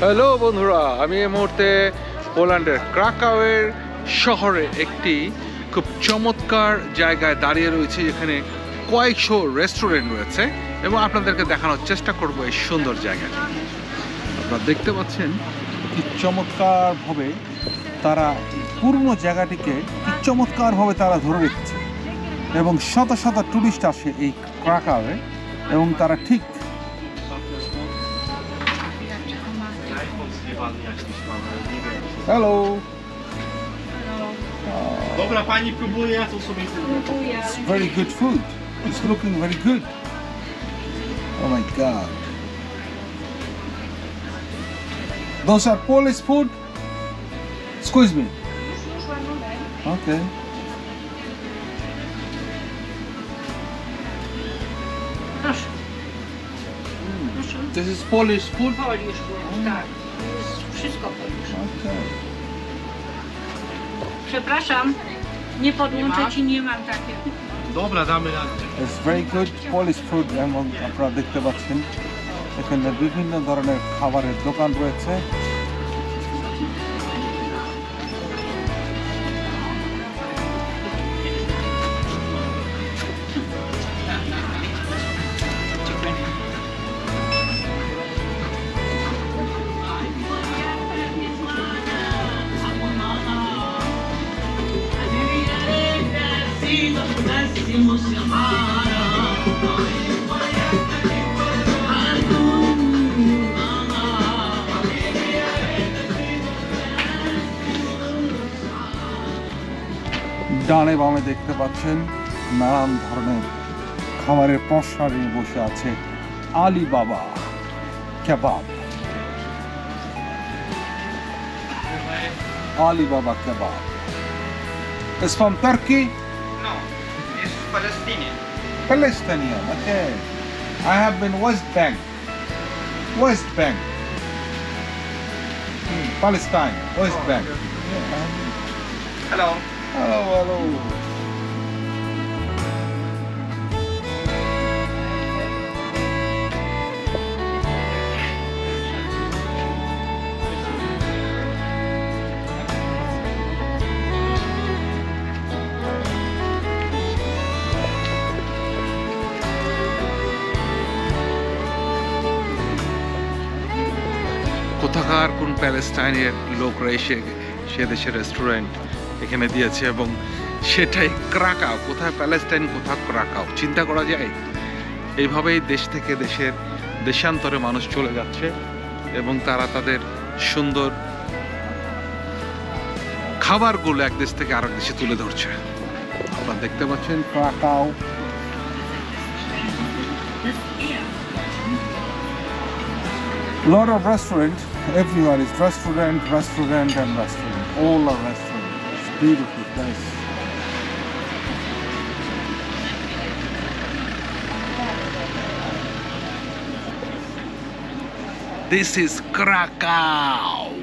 Hello বন্ধুরা, আমি এই মুহূর্তে পোল্যান্ডের ক্রাকাওয়ের শহরে একটি খুব চমৎকার জায়গায় দাঁড়িয়ে রয়েছে, যেখানে কয়েকশো রেস্টুরেন্ট রয়েছে এবং আপনাদেরকে দেখানোর চেষ্টা করব এই সুন্দর জায়গাটি। আপনারা দেখতে পাচ্ছেন কি চমৎকারভাবে তারা পুরনো জায়গাটিকে কি চমৎকারভাবে তারা ধরে রেখেছে। এবং শত শত টুরিস্ট আসে এই ক্রাকাওয়ে এবং তারা ঠিক prywatny. Hello. Uh, Dobra, pani próbuje, ja to sobie próbuję. It's very good food. It's looking very good. Oh my god. Those are Polish food? Excuse me. Okay. Hmm. This is Polish food? Polisz, hmm. tak. Jest Wszystko polisz. Okay. Przepraszam, nie podłączę ci, nie mam takie. Dobra, damy radę. It's very good Polish food এবং আপনারা দেখতে পাচ্ছেন এখানে বিভিন্ন ধরনের খাবারের দোকান রয়েছে ডানে বামে দেখতে পাচ্ছেন নানান ধরনের খাবারের নিয়ে বসে আছে আলি বাবা কেবাব। আলি বাবা kebab. It's Turkey, No, jest w Palestynie. Palestinian. Okay. I have been West Bank. West Bank. Hmm, Palestine. West Bank. Yeah, I have been. Hello. Hello, hello. কোথাকার, কোন প্যালেস্টাইনের লোকরা এসে সে দেশের রেস্টুরেন্ট এখানে দিয়েছে এবং সেটাই ক্রাকাও, কোথায় প্যালেস্টাইন, কোথায় ক্রাকাও, চিন্তা করা যায়? এইভাবেই দেশ থেকে দেশের দেশান্তরে মানুষ চলে যাচ্ছে এবং তারা তাদের সুন্দর খাবারগুলো এক দেশ থেকে আরেক দেশে তুলে ধরছে। আপনারা দেখতে পাচ্ছেন ক্রাকাও lot of restaurant everywhere is restaurant restaurant and restaurant. All are restaurant. It's beautiful place. This is krakow